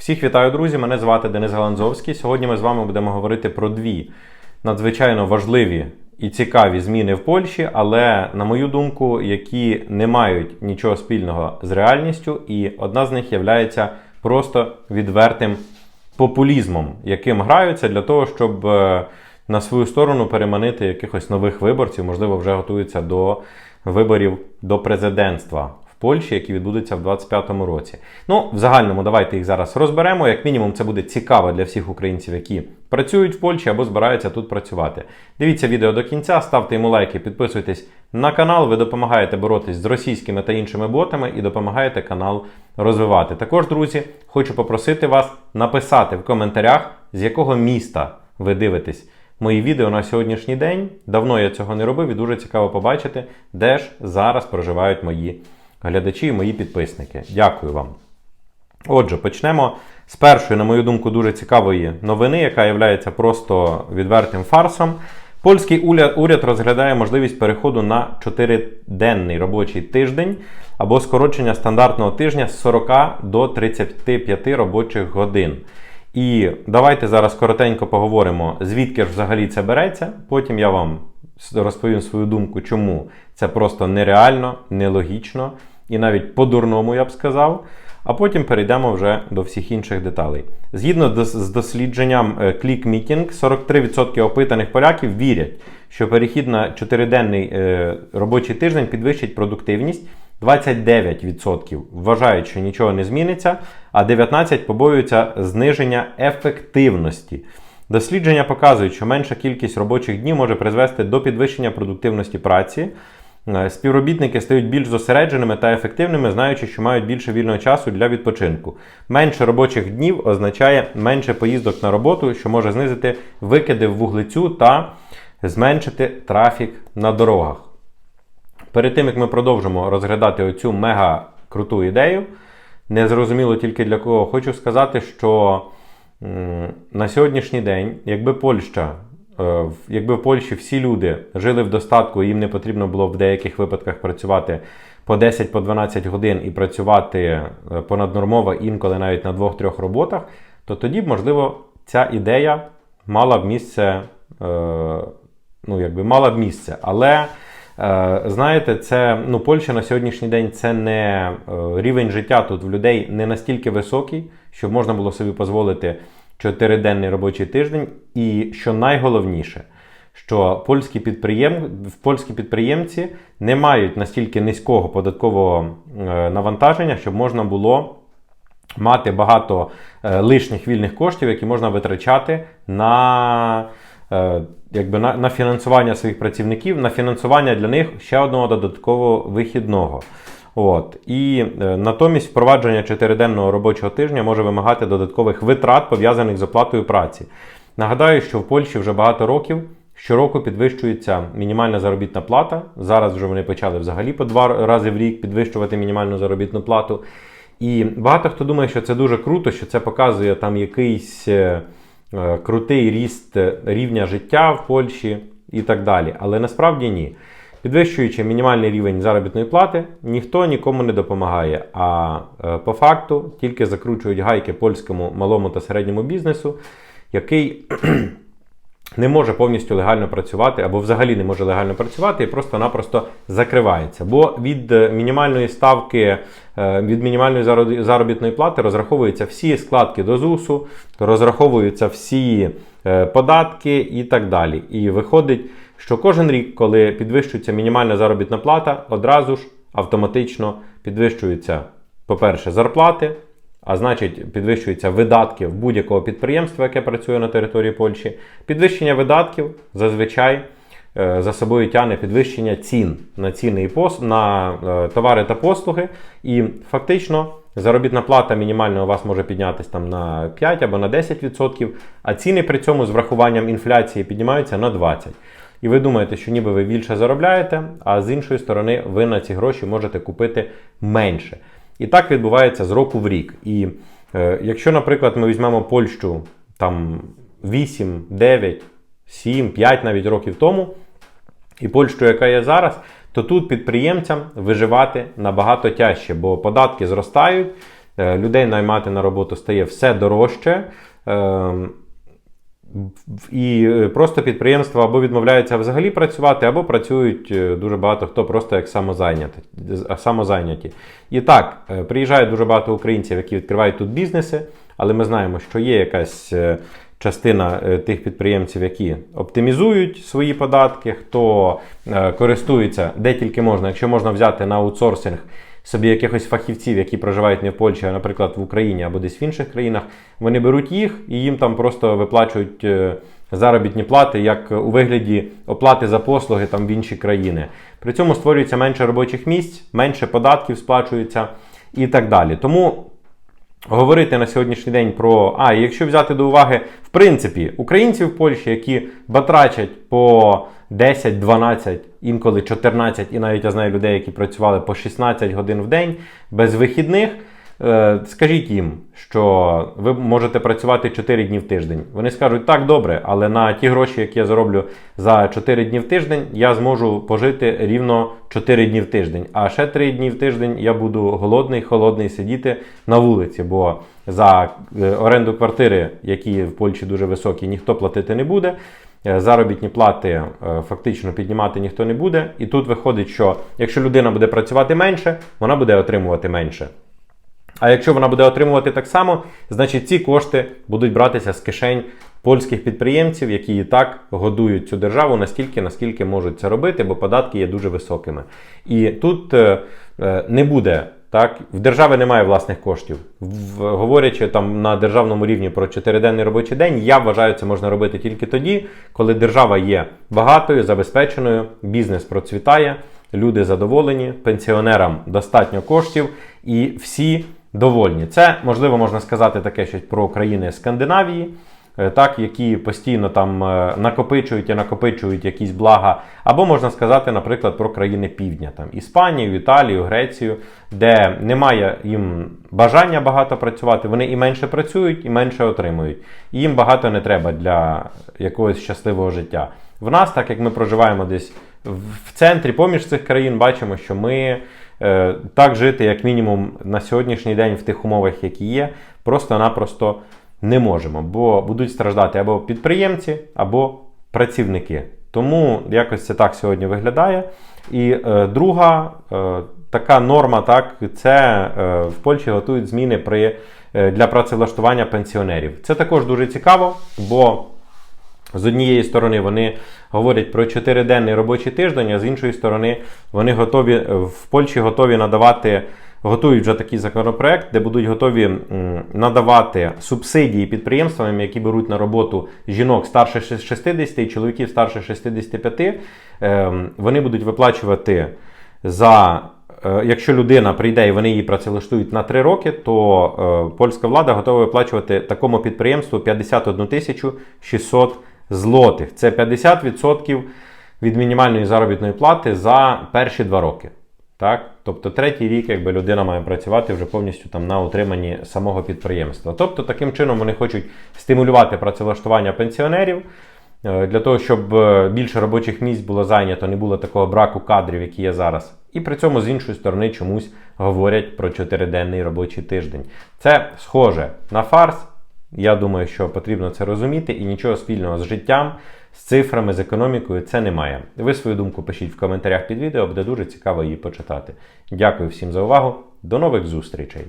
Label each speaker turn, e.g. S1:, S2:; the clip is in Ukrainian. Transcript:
S1: Всіх вітаю, друзі! Мене звати Денис Галанзовський. Сьогодні ми з вами будемо говорити про дві надзвичайно важливі і цікаві зміни в Польщі, але, на мою думку, які не мають нічого спільного з реальністю, і одна з них є просто відвертим популізмом, яким граються для того, щоб е, на свою сторону переманити якихось нових виборців, можливо, вже готуються до виборів до президентства Польщі, які відбудуться в 2025 році. Ну, в загальному, давайте їх зараз розберемо. Як мінімум, це буде цікаво для всіх українців, які працюють в Польщі або збираються тут працювати. Дивіться відео до кінця, ставте йому лайки, підписуйтесь на канал. Ви допомагаєте боротись з російськими та іншими ботами і допомагаєте канал розвивати. Також, друзі, хочу попросити вас написати в коментарях, з якого міста ви дивитесь мої відео на сьогоднішній день. Давно я цього не робив і дуже цікаво побачити, де ж зараз проживають мої глядачі і мої підписники. Дякую вам. Отже, почнемо з першої, на мою думку, дуже цікавої новини, яка є просто відвертим фарсом. Польський уряд, розглядає можливість переходу на 4-денний робочий тиждень або скорочення стандартного тижня з 40 до 35 робочих годин. І давайте зараз коротенько поговоримо, звідки ж взагалі це береться. Потім я вам розповім свою думку, чому це просто нереально, нелогічно і навіть по-дурному, я б сказав. А потім перейдемо вже до всіх інших деталей. Згідно з дослідженням Click Meeting, 43% опитаних поляків вірять, що перехід на 4-денний робочий тиждень підвищить продуктивність. 29% вважають, що нічого не зміниться, а 19% побоюються зниження ефективності. Дослідження показують, що менша кількість робочих днів може призвести до підвищення продуктивності праці. Е, співробітники стають більш зосередженими та ефективними, знаючи, що мають більше вільного часу для відпочинку. Менше робочих днів означає менше поїздок на роботу, що може знизити викиди в вуглецю та зменшити трафік на дорогах. Перед тим, як ми продовжимо розглядати оцю мега круту ідею, незрозуміло тільки для кого, хочу сказати, що на сьогоднішній день, якби Польща, якби в Польщі всі люди жили в достатку, їм не потрібно було в деяких випадках працювати по 10-12 годин і працювати е, понаднормово інколи навіть на двох-трьох роботах, то тоді б, можливо, ця ідея мала б місце, е, ну, якби мала б місце. Але. Знаєте, це ну, Польща на сьогоднішній день це не рівень життя тут в людей не настільки високий, щоб можна було собі дозволити чотириденний робочий тиждень. І що найголовніше, що польські підприєм... польські підприємці не мають настільки низького податкового е, навантаження, щоб можна було мати багато е, лишніх вільних коштів, які можна витрачати на. Е, якби на на фінансування своїх працівників, на фінансування для них ще одного додаткового вихідного. От. І е, натомість впровадження чотириденного робочого тижня може вимагати додаткових витрат, пов'язаних з оплатою праці. Нагадаю, що в Польщі вже багато років щороку підвищується мінімальна заробітна плата. Зараз вже вони почали взагалі по два рази в рік підвищувати мінімальну заробітну плату. І багато хто думає, що це дуже круто, що це показує там якийсь е, е крутий ріст рівня життя в Польщі і так далі. Але насправді ні. Підвищуючи мінімальний рівень заробітної плати, ніхто нікому не допомагає. А е, по факту тільки закручують гайки польському малому та середньому бізнесу, який не може повністю легально працювати або взагалі не може легально працювати і просто-напросто закривається. Бо від е, мінімальної ставки, е, від мінімальної заробітної плати розраховуються всі складки до ЗУСу, розраховуються всі податки і так далі. І виходить що кожен рік, коли підвищується мінімальна заробітна плата, одразу ж автоматично підвищуються, по-перше, зарплати, а значить, підвищуються видатки в будь-якого підприємства, яке працює на території Польщі. Підвищення видатків зазвичай е, за собою тягне підвищення цін на ціни і пос... на е, товари та послуги. І фактично. Заробітна плата мінімальна у вас може піднятися там на 5 або на 10%, а ціни при цьому з врахуванням інфляції піднімаються на 20%. І ви думаєте, що ніби ви більше заробляєте, а з іншої сторони, ви на ці гроші можете купити менше. І так відбувається з року в рік. І е, якщо, наприклад, ми візьмемо Польщу там 8, 9, 7, 5 навіть років тому, і Польщу, яка є зараз, то тут підприємцям виживати набагато тяжче, бо податки зростають. Е, людей наймати на роботу стає все дорожче. Е, і е, просто підприємства або відмовляються взагалі працювати, або працюють е, дуже багато хто просто як самозайняті. І так, е, приїжджає дуже багато українців, які відкривають тут бізнеси, але ми знаємо, що є якась частина тих підприємців, які оптимізують свої податки, хто користується де тільки можна, якщо можна взяти на аутсорсинг собі якихось фахівців, які проживають не в Польщі, а, наприклад, в Україні або десь в інших країнах, вони беруть їх і їм там просто виплачують е, заробітні плати, як у вигляді оплати за послуги там в інші країни. При цьому створюється менше робочих місць, менше податків сплачується і так далі. Тому. Говорити на сьогоднішній день про. А, якщо взяти до уваги, в принципі, українців в Польщі, які батрачать по 10, 12, інколи 14, і навіть я знаю людей, які працювали по 16 годин в день без вихідних. Е, скажіть їм, що ви можете працювати 4 дні в тиждень. Вони скажуть, так, добре, але на ті гроші, які я зароблю за 4 дні в тиждень, я зможу пожити рівно 4 дні в тиждень. А ще 3 дні в тиждень я буду голодний, холодний сидіти на вулиці, бо за е, оренду квартири, які в Польщі дуже високі, ніхто платити не буде. Е, заробітні плати фактично піднімати ніхто не буде. І тут виходить, що якщо людина буде працювати менше, вона буде отримувати менше. А якщо вона буде отримувати так само, значить ці кошти будуть братися з кишень польських підприємців, які і так годують цю державу настільки, наскільки можуть це робити, бо податки є дуже високими. І тут е, не буде так, В держави немає власних коштів. В, говорячи там на державному рівні про чотириденний робочий день, я вважаю, це можна робити тільки тоді, коли держава є багатою, забезпеченою, бізнес процвітає, люди задоволені, пенсіонерам достатньо коштів і всі довольні. Це можливо можна сказати таке щось про країни Скандинавії. Е, так, які постійно там е, накопичують і накопичують якісь блага. Або можна сказати, наприклад, про країни Півдня, там Іспанію, Італію, Грецію, де немає їм бажання багато працювати, вони і менше працюють, і менше отримують. І їм багато не треба для якогось щасливого життя. В нас, так як ми проживаємо десь в центрі, поміж цих країн, бачимо, що ми так жити, як мінімум, на сьогоднішній день в тих умовах, які є, просто-напросто не можемо, бо будуть страждати або підприємці, або працівники. Тому якось це так сьогодні виглядає. І е, друга е, така норма, так, це е, в Польщі готують зміни при, е, для працевлаштування пенсіонерів. Це також дуже цікаво, бо з однієї сторони вони говорять про чотириденний робочий тиждень, а з іншої сторони, вони готові в Польщі готові надавати готують вже такий законопроект, де будуть готові надавати субсидії підприємствам, які беруть на роботу жінок старше 60 і чоловіків старше 65. Ем, вони будуть виплачувати за. Е, якщо людина прийде і вони її працевлаштують на 3 роки, то е, польська влада готова виплачувати такому підприємству 51 тисячу 600 злотих. Це 50% від мінімальної заробітної плати за перші 2 роки. Так? Тобто третій рік, якби людина має працювати вже повністю там на утриманні самого підприємства. Тобто, таким чином вони хочуть стимулювати працевлаштування пенсіонерів е, для того, щоб е, більше робочих місць було зайнято, не було такого браку кадрів, який є зараз. І при цьому з іншої сторони чомусь говорять про чотириденний робочий тиждень. Це схоже на фарс. Я думаю, що потрібно це розуміти, і нічого спільного з життям, з цифрами, з економікою це немає. Ви свою думку пишіть в коментарях під відео, буде дуже цікаво її почитати. Дякую всім за увагу. До нових зустрічей!